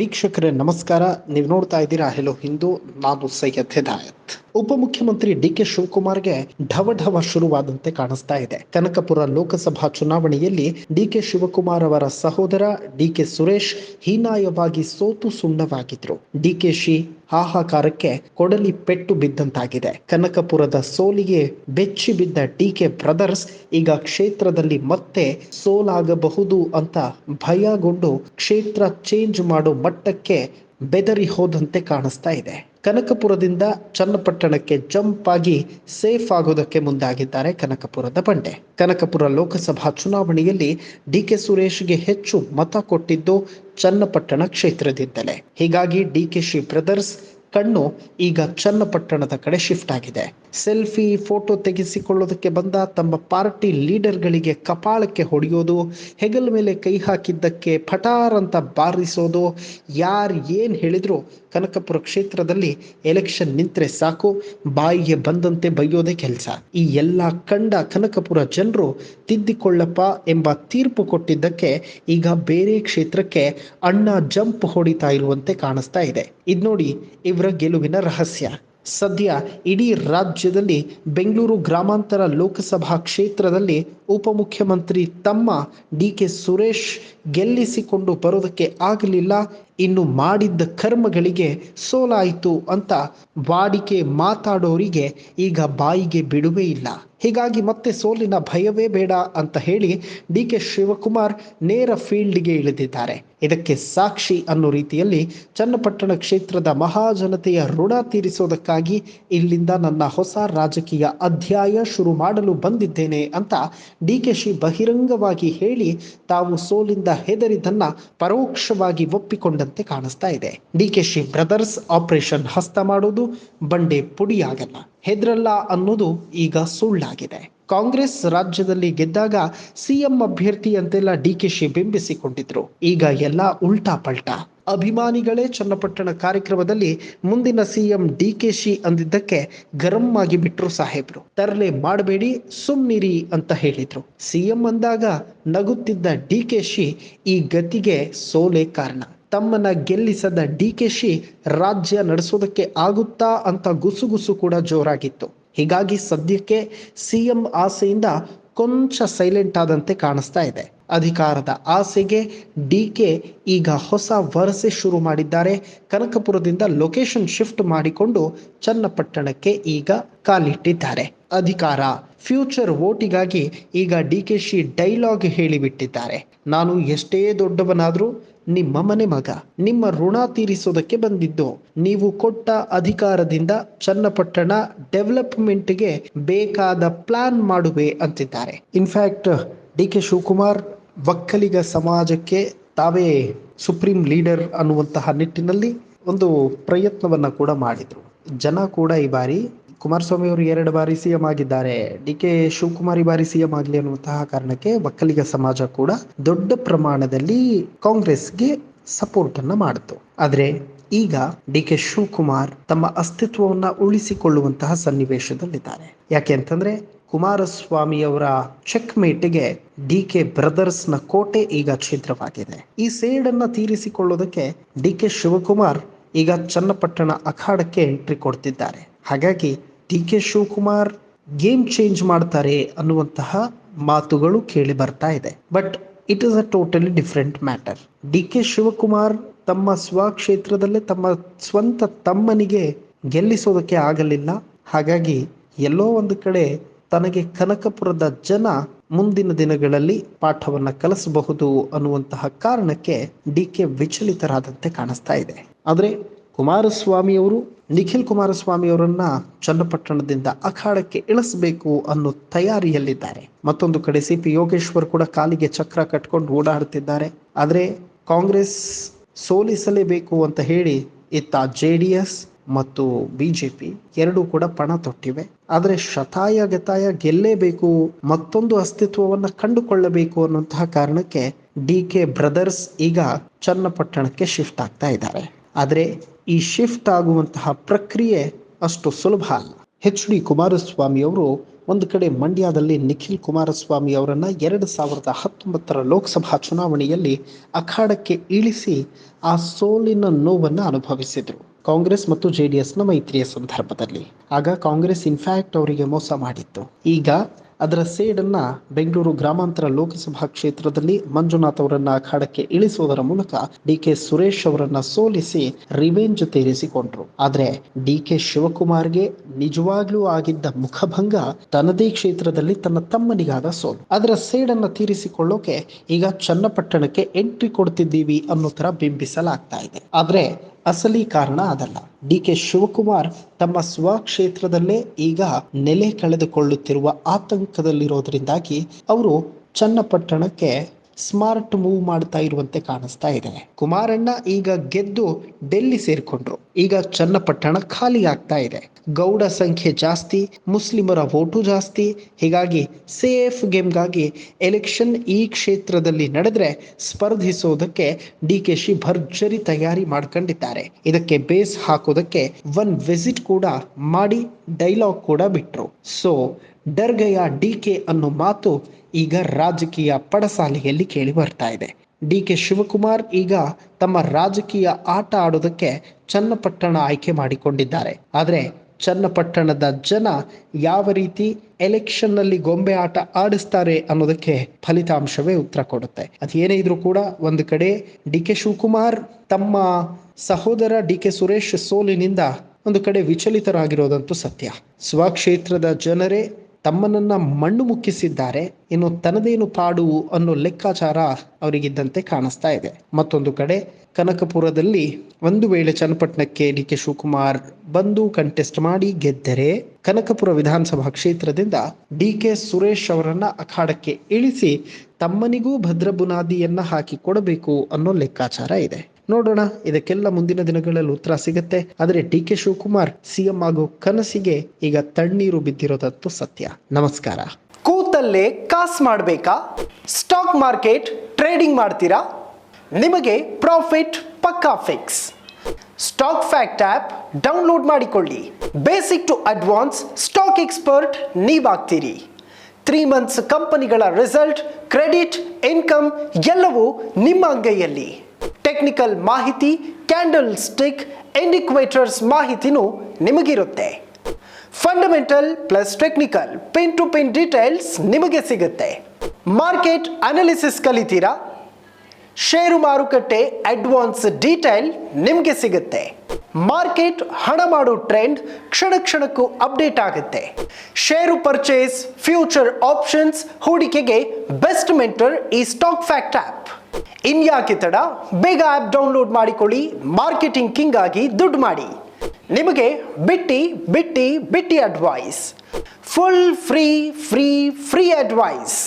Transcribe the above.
ವೀಕ್ಷಕರೇ ನಮಸ್ಕಾರ. ನೀವು ನೋಡ್ತಾ ಇದ್ದೀರಾ ಹೆಲೋ ಹಿಂದೂ ನಾನು ಸೈಯದ್ ಹಿದಾಯತ್. ಉಪಮುಖ್ಯಮಂತ್ರಿ ಡಿ ಕೆ ಶಿವಕುಮಾರ್ಗೆ ಢವ ಢವ ಶುರುವಾದಂತೆ ಕಾಣಿಸ್ತಾ ಇದೆ. ಕನಕಪುರ ಲೋಕಸಭಾ ಚುನಾವಣೆಯಲ್ಲಿ ಡಿ ಕೆ ಶಿವಕುಮಾರ್ ಅವರ ಸಹೋದರ ಡಿ ಕೆ ಸುರೇಶ್ ಹೀನಾಯವಾಗಿ ಸೋತು ಸುಣ್ಣವಾಗಿದ್ರು ಡಿಕೆಶಿ ಹಾಹಾಕಾರಕ್ಕೆ ಕೊಡಲಿ ಪೆಟ್ಟು ಬಿದ್ದಂತಾಗಿದೆ. ಕನಕಪುರದ ಸೋಲಿಗೆ ಬೆಚ್ಚಿ ಬಿದ್ದ ಡಿಕೆ ಬ್ರದರ್ಸ್ ಈಗ ಕ್ಷೇತ್ರದಲ್ಲಿ ಮತ್ತೆ ಸೋಲಾಗಬಹುದು ಅಂತ ಭಯಗೊಂಡು ಕ್ಷೇತ್ರ ಚೇಂಜ್ ಮಾಡೋ ಮಟ್ಟಕ್ಕೆ ಬೆದರಿ ಹೋದಂತೆ ಕಾಣಿಸ್ತಾ ಇದೆ. ಕನಕಪುರದಿಂದ ಚನ್ನಪಟ್ಟಣಕ್ಕೆ ಜಂಪ್ ಆಗಿ ಸೇಫ್ ಆಗೋದಕ್ಕೆ ಮುಂದಾಗಿದ್ದಾರೆ ಕನಕಪುರದ ಬಂಡೆ. ಕನಕಪುರ ಲೋಕಸಭಾ ಚುನಾವಣೆಯಲ್ಲಿ ಡಿ ಕೆ ಸುರೇಶ್ಗೆ ಹೆಚ್ಚು ಮತ ಕೊಟ್ಟಿದ್ದು ಚನ್ನಪಟ್ಟಣ ಕ್ಷೇತ್ರದಿಂದಲೇ. ಹೀಗಾಗಿ ಡಿ ಕೆ ಶಿ ಬ್ರದರ್ಸ್ ಕಣ್ಣು ಈಗ ಚನ್ನಪಟ್ಟಣದ ಕಡೆ ಶಿಫ್ಟ್ ಆಗಿದೆ. ಸೆಲ್ಫಿ ಫೋಟೋ ತೆಗೆಸಿಕೊಳ್ಳೋದಕ್ಕೆ ಬಂದ ತಮ್ಮ ಪಾರ್ಟಿ ಲೀಡರ್ಗಳಿಗೆ ಕಪಾಳಕ್ಕೆ ಹೊಡೆಯೋದು, ಹೆಗಲ ಮೇಲೆ ಕೈ ಹಾಕಿದ್ದಕ್ಕೆ ಪಟಾರ್ ಅಂತ ಬಾರಿಸೋದು, ಯಾರು ಏನು ಹೇಳಿದ್ರು ಕನಕಪುರ ಕ್ಷೇತ್ರದಲ್ಲಿ ಎಲೆಕ್ಷನ್ ನಿಂತರೆ ಸಾಕು, ಬಾಯಿಗೆ ಬಂದಂತೆ ಬೈಯೋದೇ ಕೆಲಸ. ಈ ಎಲ್ಲ ಕಂಡ ಕನಕಪುರ ಜನರು ತಿದ್ದಿಕೊಳ್ಳಪ್ಪ ಎಂಬ ತೀರ್ಪು ಕೊಟ್ಟಿದ್ದಕ್ಕೆ ಈಗ ಬೇರೆ ಕ್ಷೇತ್ರಕ್ಕೆ ಅಣ್ಣ ಜಂಪ್ ಹೊಡಿತಾ ಇರುವಂತೆ ಕಾಣಿಸ್ತಾ ಇದೆ. ಇದು ನೋಡಿ ಇವರ ಗೆಲುವಿನ ರಹಸ್ಯ. ಸದ್ಯ ಇಡೀ ರಾಜ್ಯದಲ್ಲಿ ಬೆಂಗಳೂರು ಗ್ರಾಮಾಂತರ ಲೋಕಸಭಾ ಕ್ಷೇತ್ರದಲ್ಲಿ ಉಪಮುಖ್ಯಮಂತ್ರಿ ತಮ್ಮ ಡಿ ಕೆ ಸುರೇಶ್ ಗೆಲ್ಲಿಸಿಕೊಂಡು ಬರೋದಕ್ಕೆ ಆಗಲಿಲ್ಲ. ಇನ್ನು ಮಾಡಿದ್ದ ಕರ್ಮಗಳಿಗೆ ಸೋಲಾಯಿತು ಅಂತ ವಾಡಿಕೆ ಮಾತಾಡೋರಿಗೆ ಈಗ ಬಾಯಿಗೆ ಬಿಡುವೇ ಇಲ್ಲ. ಹೀಗಾಗಿ ಮತ್ತೆ ಸೋಲಿನ ಭಯವೇ ಬೇಡ ಅಂತ ಹೇಳಿ ಡಿ ಕೆ ಶಿವಕುಮಾರ್ ನೇರ ಫೀಲ್ಡ್ಗೆ ಇಳಿದಿದ್ದಾರೆ. ಇದಕ್ಕೆ ಸಾಕ್ಷಿ ಅನ್ನೋ ರೀತಿಯಲ್ಲಿ ಚನ್ನಪಟ್ಟಣ ಕ್ಷೇತ್ರದ ಮಹಾಜನತೆಯ ಋಣ ತೀರಿಸೋದಕ್ಕಾಗಿ ಇಲ್ಲಿಂದ ನನ್ನ ಹೊಸ ರಾಜಕೀಯ ಅಧ್ಯಾಯ ಶುರು ಮಾಡಲು ಬಂದಿದ್ದೇನೆ ಅಂತ ಡಿ ಕೆ ಶಿ ಬಹಿರಂಗವಾಗಿ ಹೇಳಿ ತಾವು ಸೋಲಿಂದ ಹೆದರಿದನ್ನ ಪರೋಕ್ಷವಾಗಿ ಒಪ್ಪಿಕೊಂಡಂತೆ ಕಾಣಿಸ್ತಾ ಇದೆ. D K Shi brothers operation ಹಸ್ತ ಮಾಡೋದು ಬಂಡೆ ಪುಡಿಯಾಗಲ್ಲ. ಹೆದ್ರಲ್ಲ ಅನ್ನೋದು ಈಗ ಸುಳ್ಳಾಗಿದೆ. ಕಾಂಗ್ರೆಸ್ ರಾಜ್ಯದಲ್ಲಿ ಗೆದ್ದಾಗ ಸಿಎಂ ಅಭ್ಯರ್ಥಿ ಅಂತೆಲ್ಲ ಡಿ ಕೆ ಶಿ ಬಿಂಬಿಸಿಕೊಂಡಿದ್ರು. ಈಗ ಎಲ್ಲ ಉಲ್ಟಾ ಪಲ್ಟಾ. ಅಭಿಮಾನಿಗಳೇ ಚನ್ನಪಟ್ಟಣ ಕಾರ್ಯಕ್ರಮದಲ್ಲಿ ಮುಂದಿನ ಸಿಎಂ ಡಿ ಕೆ ಶಿ ಅಂದಿದ್ದಕ್ಕೆ ಗರಂ ಆಗಿ ಬಿಟ್ರು ಸಾಹೇಬ್ರು. ತರಲೆ ಮಾಡಬೇಡಿ ಸುಮ್ನಿರಿ ಅಂತ ಹೇಳಿದ್ರು. ಸಿಎಂ ಅಂದಾಗ ನಗುತ್ತಿದ್ದ ಡಿ ಕೆ ಶಿ ಈ ಗತಿಗೆ ಸೋಲೆ ಕಾರಣ. ತಮ್ಮನ್ನ ಗೆಲ್ಲಿಸದ ಡಿ ಕೆ ಶಿ ರಾಜ್ಯ ನಡೆಸೋದಕ್ಕೆ ಆಗುತ್ತಾ ಅಂತ ಗುಸುಗುಸು ಕೂಡ ಜೋರಾಗಿತ್ತು. ಹೀಗಾಗಿ ಸದ್ಯಕ್ಕೆ ಸಿಎಂ ಆಸೆಯಿಂದ ಕೊಂಚ ಸೈಲೆಂಟ್ ಆದಂತೆ ಕಾಣಿಸ್ತಾ ಇದೆ. ಅಧಿಕಾರದ ಆಸೆಗೆ ಡಿ ಕೆ ಈಗ ಹೊಸ ವರಸೆ ಶುರು ಮಾಡಿದ್ದಾರೆ. ಕನಕಪುರದಿಂದ ಲೊಕೇಶನ್ ಶಿಫ್ಟ್ ಮಾಡಿಕೊಂಡು ಚನ್ನಪಟ್ಟಣಕ್ಕೆ ಈಗ ಕಾಲಿಟ್ಟಿದ್ದಾರೆ. ಅಧಿಕಾರ ಫ್ಯೂಚರ್ ವೋಟಿಗಾಗಿ ಈಗ ಡಿ ಕೆ ಶಿ ಡೈಲಾಗ್ ಹೇಳಿಬಿಟ್ಟಿದ್ದಾರೆ. ನಾನು ಎಷ್ಟೇ ದೊಡ್ಡವನಾದರೂ ನಿಮ್ಮ ಮನೆ ಮಗ, ನಿಮ್ಮ ಋಣ ತೀರಿಸೋದಕ್ಕೆ ಬಂದಿದ್ದು. ನೀವು ಕೊಟ್ಟ ಅಧಿಕಾರದಿಂದ ಚನ್ನಪಟ್ಟಣ ಡೆವಲಪ್ಮೆಂಟ್ಗೆ ಬೇಕಾದ ಪ್ಲಾನ್ ಮಾಡುವೆ ಅಂತಿದ್ದಾರೆ. In fact D K Shivakumar Vokkaliga ಸಮಾಜಕ್ಕೆ ತಾವೇ ಸುಪ್ರೀಂ ಲೀಡರ್ ಅನ್ನುವಂತಹ ನಿಟ್ಟಿನಲ್ಲಿ ಒಂದು ಪ್ರಯತ್ನವನ್ನ ಕೂಡ ಮಾಡಿದ್ರು. ಜನ ಕೂಡ ಈ ಬಾರಿ ಕುಮಾರಸ್ವಾಮಿ ಅವರು ಎರಡು ಬಾರಿ ಸಿಎಂ ಆಗಿದ್ದಾರೆ. ಡಿ ಕೆ ಶಿವಕುಮಾರ್ ಈ ಬಾರಿ ಸಿಎಂ ಆಗಲಿ ಅನ್ನುವಂತಹ ಕಾರಣಕ್ಕೆ ಒಕ್ಕಲಿಗ ಸಮಾಜ ಕೂಡ ದೊಡ್ಡ ಪ್ರಮಾಣದಲ್ಲಿ ಕಾಂಗ್ರೆಸ್ಗೆ ಸಪೋರ್ಟ್ ಅನ್ನ ಮಾಡಿತು. ಆದ್ರೆ ಈಗ ಡಿ ಕೆ ಶಿವಕುಮಾರ್ ತಮ್ಮ ಅಸ್ತಿತ್ವವನ್ನ ಉಳಿಸಿಕೊಳ್ಳುವಂತಹ ಸನ್ನಿವೇಶದಲ್ಲಿದ್ದಾರೆ. ಯಾಕೆ ಅಂತಂದ್ರೆ ಕುಮಾರಸ್ವಾಮಿ ಅವರ ಚೆಕ್ ಮೇಟ್ಗೆ ಡಿ ಕೆ ಬ್ರದರ್ಸ್ನ ಕೋಟೆ ಈಗ ಛಿದ್ರವಾಗಿದೆ ಈ ಸೇಡನ್ನ ತೀರಿಸಿಕೊಳ್ಳೋದಕ್ಕೆ ಡಿ ಕೆ ಶಿವಕುಮಾರ್ ಈಗ ಚನ್ನಪಟ್ಟಣ ಅಖಾಡಕ್ಕೆ ಎಂಟ್ರಿ ಕೊಡ್ತಿದ್ದಾರೆ. ಹಾಗಾಗಿ D K Shivakumar game change ಮಾಡ್ತಾರೆ ಅನ್ನುವಂತಹ ಮಾತುಗಳು ಕೇಳಿ ಬರ್ತಾ ಇದೆ. But it is a totally different matter. D K Shivakumar ತಮ್ಮ ಸ್ವಕ್ಷೇತ್ರದಲ್ಲೇ ತಮ್ಮ ಸ್ವಂತ ತಮ್ಮನಿಗೆ ಗೆಲ್ಲಿಸೋದಕ್ಕೆ ಆಗಲಿಲ್ಲ. ಹಾಗಾಗಿ ಎಲ್ಲೋ ಒಂದು ಕಡೆ ತನಗೆ ಕನಕಪುರದ ಜನ ಮುಂದಿನ ದಿನಗಳಲ್ಲಿ ಪಾಠವನ್ನ ಕಲಿಸಬಹುದು ಅನ್ನುವಂತಹ ಕಾರಣಕ್ಕೆ ಡಿ ಕೆ ವಿಚಲಿತರಾದಂತೆ ಕಾಣಿಸ್ತಾ ಇದೆ. ಆದ್ರೆ ಕುಮಾರಸ್ವಾಮಿ ಅವರು ನಿಖಿಲ್ ಕುಮಾರಸ್ವಾಮಿಯವರನ್ನ ಚನ್ನಪಟ್ಟಣದಿಂದ ಅಖಾಡಕ್ಕೆ ಇಳಿಸಬೇಕು ಅನ್ನೋ ತಯಾರಿಯಲ್ಲಿದ್ದಾರೆ. ಮತ್ತೊಂದು ಕಡೆ ಸಿ ಪಿ ಯೋಗೇಶ್ವರ್ ಕೂಡ ಕಾಲಿಗೆ ಚಕ್ರ ಕಟ್ಕೊಂಡು ಓಡಾಡುತ್ತಿದ್ದಾರೆ. ಆದರೆ ಕಾಂಗ್ರೆಸ್ ಸೋಲಿಸಲೇಬೇಕು ಅಂತ ಹೇಳಿ ಇತ್ತ ಜೆ ಡಿ ಎಸ್ ಮತ್ತು ಬಿಜೆಪಿ ಎರಡೂ ಕೂಡ ಪಣ ತೊಟ್ಟಿವೆ. ಆದರೆ ಶತಾಯ ಗತಾಯ ಗೆಲ್ಲೇಬೇಕು, ಮತ್ತೊಂದು ಅಸ್ತಿತ್ವವನ್ನ ಕಂಡುಕೊಳ್ಳಬೇಕು ಅನ್ನುವಂತಹ ಕಾರಣಕ್ಕೆ ಡಿ ಕೆ ಬ್ರದರ್ಸ್ ಈಗ ಚನ್ನಪಟ್ಟಣಕ್ಕೆ ಶಿಫ್ಟ್ ಆಗ್ತಾ ಇದ್ದಾರೆ. ಆದರೆ ಈ ಶಿಫ್ಟ್ ಆಗುವಂತಹ ಪ್ರಕ್ರಿಯೆ ಅಷ್ಟು ಸುಲಭ ಅಲ್ಲ. ಎಚ್ ಡಿ ಕುಮಾರಸ್ವಾಮಿ ಅವರು ಒಂದು ಕಡೆ ಮಂಡ್ಯದಲ್ಲಿ ನಿಖಿಲ್ ಕುಮಾರಸ್ವಾಮಿ ಅವರನ್ನು ಎರಡು ಸಾವಿರದ ಹತ್ತೊಂಬತ್ತರ ಲೋಕಸಭಾ ಚುನಾವಣೆಯಲ್ಲಿ ಅಖಾಡಕ್ಕೆ ಇಳಿಸಿ ಆ ಸೋಲಿನ ನೋವನ್ನು ಅನುಭವಿಸಿದರು. ಕಾಂಗ್ರೆಸ್ ಮತ್ತು ಜೆಡಿಎಸ್ನ ಮೈತ್ರಿಯ ಸಂದರ್ಭದಲ್ಲಿ. ಆಗ ಕಾಂಗ್ರೆಸ್ ಇನ್ಫ್ಯಾಕ್ಟ್ ಅವರಿಗೆ ಮೋಸ ಮಾಡಿತ್ತು. ಈಗ ಅದರ ಸೇಡನ್ನ ಬೆಂಗಳೂರು ಗ್ರಾಮಾಂತರ ಲೋಕಸಭಾ ಕ್ಷೇತ್ರದಲ್ಲಿ ಮಂಜುನಾಥ್ ಅವರನ್ನ ಅಖಾಡಕ್ಕೆ ಇಳಿಸುವುದರ ಮೂಲಕ ಡಿ ಕೆ ಸುರೇಶ್ ಅವರನ್ನ ಸೋಲಿಸಿ ರಿವೆಂಜ್ ತೀರಿಸಿಕೊಂಡ್ರು. ಆದ್ರೆ ಡಿ ಕೆ ಶಿವಕುಮಾರ್ಗೆ ನಿಜವಾಗ್ಲೂ ಆಗಿದ್ದ ಮುಖಭಂಗ ತನ್ನದೇ ಕ್ಷೇತ್ರದಲ್ಲಿ ತನ್ನ ತಮ್ಮನಿಗಾದ ಸೋಲು. ಅದರ ಸೇಡನ್ನ ತೀರಿಸಿಕೊಳ್ಳೋಕೆ ಈಗ ಚನ್ನಪಟ್ಟಣಕ್ಕೆ ಎಂಟ್ರಿ ಕೊಡ್ತಿದ್ದೀವಿ ಅನ್ನೋ ತರ ಬಿಂಬಿಸಲಾಗ್ತಾ ಇದೆ. ಆದ್ರೆ ಅಸಲಿ ಕಾರಣ ಅದಲ್ಲ. ಡಿ ಕೆ ಶಿವಕುಮಾರ್ ತಮ್ಮ ಸ್ವಕ್ಷೇತ್ರದಲ್ಲೇ ಈಗ ನೆಲೆ ಕಳೆದುಕೊಳ್ಳುತ್ತಿರುವ ಆತಂಕದಲ್ಲಿರೋದ್ರಿಂದಾಗಿ ಅವರು ಚನ್ನಪಟ್ಟಣಕ್ಕೆ ಸ್ಮಾರ್ಟ್ ಮೂವ್ ಮಾಡ್ತಾ ಇರುವಂತೆ ಕಾಣಿಸ್ತಾ ಇದೆ. ಕುಮಾರಣ್ಣ ಈಗ ಗೆದ್ದು ಡೆಲ್ಲಿ ಸೇರ್ಕೊಂಡ್ರು. ಈಗ ಚನ್ನಪಟ್ಟಣ ಖಾಲಿ ಆಗ್ತಾ ಇದೆ. ಗೌಡ ಸಂಖ್ಯೆ ಜಾಸ್ತಿ, ಮುಸ್ಲಿಮರ ವೋಟು ಜಾಸ್ತಿ. ಹೀಗಾಗಿ ಸೇಫ್ ಗೇಮ್ಗಾಗಿ ಎಲೆಕ್ಷನ್ ಈ ಕ್ಷೇತ್ರದಲ್ಲಿ ನಡೆದ್ರೆ ಸ್ಪರ್ಧಿಸೋದಕ್ಕೆ ಡಿ ಕೆ ಶಿ ಭರ್ಜರಿ ತಯಾರಿ ಮಾಡ್ಕೊಂಡಿದ್ದಾರೆ. ಇದಕ್ಕೆ ಬೇಸ್ ಹಾಕೋದಕ್ಕೆ ಒನ್ ವಿಸಿಟ್ ಕೂಡ ಮಾಡಿ ಡೈಲಾಗ್ ಕೂಡ ಬಿಟ್ರು. ಸೊ, ಡರ್ಗಯ ಡಿ ಕೆ ಅನ್ನೋ ಮಾತು ಈಗ ರಾಜಕೀಯ ಪಡಸಾಲೆಯಲ್ಲಿ ಕೇಳಿ ಬರ್ತಾ ಇದೆ. ಡಿ ಕೆ ಶಿವಕುಮಾರ್ ಈಗ ತಮ್ಮ ರಾಜಕೀಯ ಆಟ ಆಡೋದಕ್ಕೆ ಚನ್ನಪಟ್ಟಣ ಆಯ್ಕೆ ಮಾಡಿಕೊಂಡಿದ್ದಾರೆ. ಆದರೆ ಚನ್ನಪಟ್ಟಣದ ಜನ ಯಾವ ರೀತಿ ಎಲೆಕ್ಷನ್ನಲ್ಲಿ ಗೊಂಬೆ ಆಟ ಆಡಿಸ್ತಾರೆ ಅನ್ನೋದಕ್ಕೆ ಫಲಿತಾಂಶವೇ ಉತ್ತರ ಕೊಡುತ್ತೆ. ಅದೇನೇ ಇದ್ರೂ ಕೂಡ ಒಂದು ಕಡೆ ಡಿ ಕೆ ಶಿವಕುಮಾರ್ ತಮ್ಮ ಸಹೋದರ ಡಿ ಕೆ ಸುರೇಶ್ ಸೋಲಿನಿಂದ ಒಂದು ಕಡೆ ವಿಚಲಿತರಾಗಿರೋದಂತೂ ಸತ್ಯ. ಸ್ವಕ್ಷೇತ್ರದ ಜನರೇ ತಮ್ಮನನ್ನ ಮಣ್ಣು ಮುಕ್ಕಿಸಿದ್ದಾರೆ, ಇನ್ನು ತನದೇನು ಪಾಡು ಅನ್ನೋ ಲೆಕ್ಕಾಚಾರ ಅವರಿಗಿದ್ದಂತೆ ಕಾಣಿಸ್ತಾ ಇದೆ. ಮತ್ತೊಂದು ಕಡೆ, ಕನಕಪುರದಲ್ಲಿ ಒಂದು ವೇಳೆ ಚನ್ನಪಟ್ಟಣಕ್ಕೆ ಡಿ ಕೆ ಶಿವಕುಮಾರ್ ಬಂದು ಕಂಟೆಸ್ಟ್ ಮಾಡಿ ಗೆದ್ದರೆ, ಕನಕಪುರ ವಿಧಾನಸಭಾ ಕ್ಷೇತ್ರದಿಂದ ಡಿ ಕೆ ಸುರೇಶ್ ಅವರನ್ನ ಅಖಾಡಕ್ಕೆ ಇಳಿಸಿ ತಮ್ಮನಿಗೂ ಭದ್ರ ಬುನಾದಿಯನ್ನ ಹಾಕಿ ಕೊಡಬೇಕು ಅನ್ನೋ ಲೆಕ್ಕಾಚಾರ ಇದೆ. ನೋಡೋಣ, ಇದಕ್ಕೆಲ್ಲ ಮುಂದಿನ ದಿನಗಳಲ್ಲಿ ಉತ್ತರ ಸಿಗುತ್ತೆ. ಆದರೆ ಡಿ ಕೆ ಶಿವಕುಮಾರ್ ಸಿಎಂ ಆಗೋ ಕನಸಿಗೆ ಈಗ ತಣ್ಣೀರು ಬಿದ್ದಿರೋದತ್ತು ಸತ್ಯ. ನಮಸ್ಕಾರ. ಕೂತಲ್ಲೇ ಕಾಸ್ ಮಾಡಬೇಕಾ? ಸ್ಟಾಕ್ ಮಾರ್ಕೆಟ್ ಟ್ರೇಡಿಂಗ್ ಮಾಡ್ತೀರಾ? ನಿಮಗೆ ಪ್ರಾಫಿಟ್ ಪಕ್ಕಾ fix. Stock fact app download ಮಾಡಿಕೊಳ್ಳಿ. Basic to advance stock expert ನೀವಾಗ್ತೀರಿ. Three months ಕಂಪನಿಗಳ ರಿಸಲ್ಟ್, ಕ್ರೆಡಿಟ್, ಇನ್ಕಮ್ ಎಲ್ಲವೂ ನಿಮ್ಮ ಅಂಗೈಯಲ್ಲಿ. ಟೆಕ್ನಿಕಲ್ ಮಾಹಿತಿ ಕ್ಯಾಂಡಲ್ ಸ್ಟಿಕ್ ಇಂಡಿಕ್ವೇಟರ್ಸ್ ಮಾಹಿತಿನೂ ನಿಮಗಿರುತ್ತೆ. Fundamental plus technical pin to pin details ನಿಮಗೆ ಸಿಗುತ್ತೆ. ಮಾರ್ಕೆಟ್ ಅನಾಲಿಸಿಸ್ ಕಲಿತೀರಾ? ಷೇರು ಮಾರುಕಟ್ಟೆ ಅಡ್ವಾನ್ಸ್ ಡೀಟೇಲ್ ನಿಮಗೆ ಸಿಗುತ್ತೆ. ಮಾರ್ಕೆಟ್ ಹಣ ಮಾಡೋ ಟ್ರೆಂಡ್ ಕ್ಷಣ ಕ್ಷಣಕ್ಕೂ ಅಪ್ಡೇಟ್ ಆಗುತ್ತೆ. ಷೇರು ಪರ್ಚೇಸ್ ಫ್ಯೂಚರ್ ಆಪ್ಷನ್ಸ್ ಹೂಡಿಕೆಗೆ ಬೆಸ್ಟ್ ಮೆಂಟರ್ ಈ ಸ್ಟಾಕ್ ಫ್ಯಾಕ್ಟ್ ಆ್ಯಪ್ ಇನ್ಯಾಕೆ ತಡ ಬೇಗ ಆ್ಯಪ್ ಡೌನ್ಲೋಡ್ ಮಾಡಿಕೊಳ್ಳಿ, ಮಾರ್ಕೆಟಿಂಗ್ ಕಿಂಗ್ ಆಗಿ ದುಡ್ಡು ಮಾಡಿ. ನಿಮಗೆ ಬಿಟ್ಟಿ ಬಿಟ್ಟಿ ಬಿಟ್ಟಿ advice full free free free advice